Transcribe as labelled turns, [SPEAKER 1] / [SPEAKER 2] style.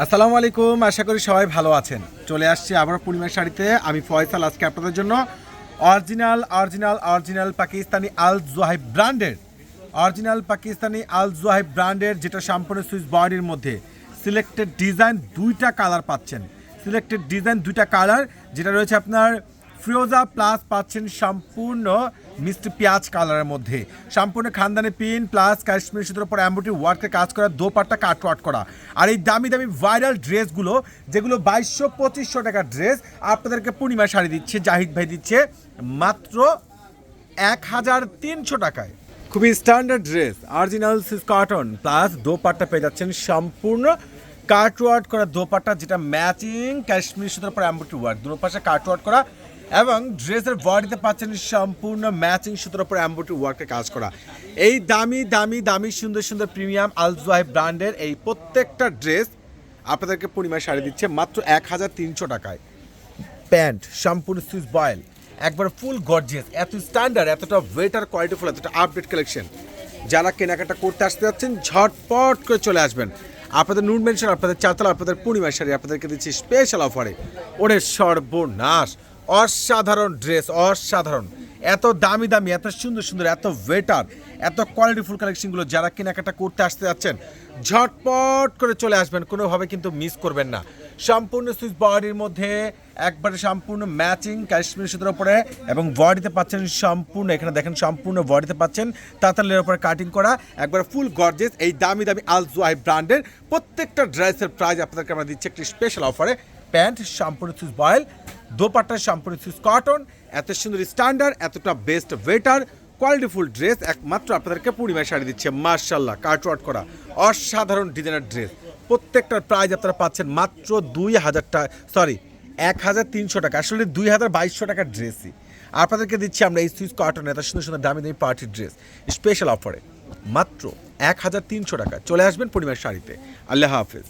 [SPEAKER 1] আসসালামু আলাইকুম, আশা করি সবাই ভালো আছেন। চলে আসছি আবার পূর্ণিমার শাড়িতে। আমি ফয়সাল, আজকে আপনাদের জন্য original original original Pakistani Al Zohaib ব্র্যান্ডের, অরিজিনাল পাকিস্তানি আল জোহাইব ব্র্যান্ডের যেটা সম্পূর্ণ সুইচ বডির মধ্যে সিলেক্টেড ডিজাইন দুইটা কালার পাচ্ছেন। সিলেক্টেড ডিজাইন দুইটা কালার, যেটা রয়েছে আপনার ফ্রোজা প্লাস পাচ্ছেন সম্পূর্ণ মিষ্টি পেঁয়াজ কালারের মধ্যে। সম্পূর্ণ খানদানি পিন প্লাস কাশ্মীর সুতোর উপর অ্যাম্বুটি ওয়ার্কের কাজ করা, দোপাট্টা কাটওয়াট করা। আর এই দামি দামি ভাইরাল ড্রেসগুলো যেগুলো বাইশশো পঁচিশশো টাকার ড্রেস আপনাদেরকে পূর্ণিমা শাড়ি দিচ্ছে, জাহিদ ভাই দিচ্ছে মাত্র এক হাজার তিনশো টাকায়। খুবই স্ট্যান্ডার্ড ড্রেস অরিজিনাল সিস কটন প্লাস দোপাট্টা পেয়ে যাচ্ছেন সম্পূর্ণ কাটওয়ার্ড করা দোপাট্টা, যেটা ম্যাচিং কাশ্মীর সুতোর উপর অ্যাম্বুটি ওয়ার্ক দুটো পাশে কাটওয়ার্ড করা এবং ড্রেসের বডিতে পাচ্ছেন সম্পূর্ণ ম্যাচিং সুতোর উপর অ্যাম্বুটি ওয়ার্কের কাজ করা। এই দামি দামি দামি, সুন্দর সুন্দর প্রিমিয়াম আলজোয়াই ব্র্যান্ডের এই প্রত্যেকটা ড্রেস আপনাদেরকে পূর্ণিমায় শাড়ি দিচ্ছে মাত্র এক হাজার তিনশো টাকায়। প্যান্ট, সম্পূর্ণ সুইচ বয়েল, একবার ফুল গর্জিয়াস, এত স্ট্যান্ডার্ড, এতটা ওয়েটার কোয়ালিটিফুল এতটা আপডেট কালেকশন। যারা কেনাকাটা করতে আসতে যাচ্ছেন, ঝটপট করে চলে আসবেন। আপনাদের নুন মেনশন, আপনাদের চাতলা আপনাদের পূর্ণিমার শাড়ি আপনাদেরকে দিচ্ছি স্পেশাল অফারে ওরে সর্বনাশ! অসাধারণ ড্রেস, অসাধারণ। এত দামি দামি, এত সুন্দর সুন্দর, এত ওয়েটার, এত কোয়ালিটিফুল কালেকশনগুলো যারা কেনাকাটা করতে আসতে যাচ্ছেন, ঝটপট করে চলে আসবেন, কোনোভাবে কিন্তু মিস করবেন না। সম্পূর্ণ সুইচ বডির মধ্যে একবারে সম্পূর্ণ ম্যাচিং কাশ্মীর সুতোর উপরে এবং বডিতে পাচ্ছেন সম্পূর্ণ, এখানে দেখেন সম্পূর্ণ বডিতে পাচ্ছেন তাতালের ওপরে কাটিং করা, একবার ফুল গর্জেস এই দামি দামি আলজোয়াই ব্র্যান্ডের প্রত্যেকটা ড্রেসের প্রাইস আপনাদেরকে আমরা দিচ্ছি একটি স্পেশাল অফারে প্যান্ট সম্পূর্ণ সুইচ বয়েল, দোপাট্টা সম্পূর্ণ সুইচ কটন, এত সুন্দর স্ট্যান্ডার্ড, এতটা বেস্ট ওয়েটার কোয়ালিটিফুল ড্রেস, একমাত্র আপনাদেরকে পূর্ণিমায় শাড়ি দিচ্ছে মার্শাল্লাহ কাটওয়ার্ট করা অসাধারণ ডিজাইনের ড্রেস। প্রত্যেকটার প্রাইস আপনারা পাচ্ছেন মাত্র দুই হাজার টাকা, সরি, এক হাজার তিনশো টাকা, আসলে দুই হাজার বাইশশো টাকার ড্রেসই। আপনাদেরকে দিচ্ছি আমরা এই সুইচ কটন এত সুন্দর সুন্দর দামি দামি পার্টির ড্রেস, স্পেশাল অফারে, মাত্র এক হাজার তিনশো টাকা। চলে আসবেন পূর্ণিমার শাড়িতে। আল্লাহ হাফেজ।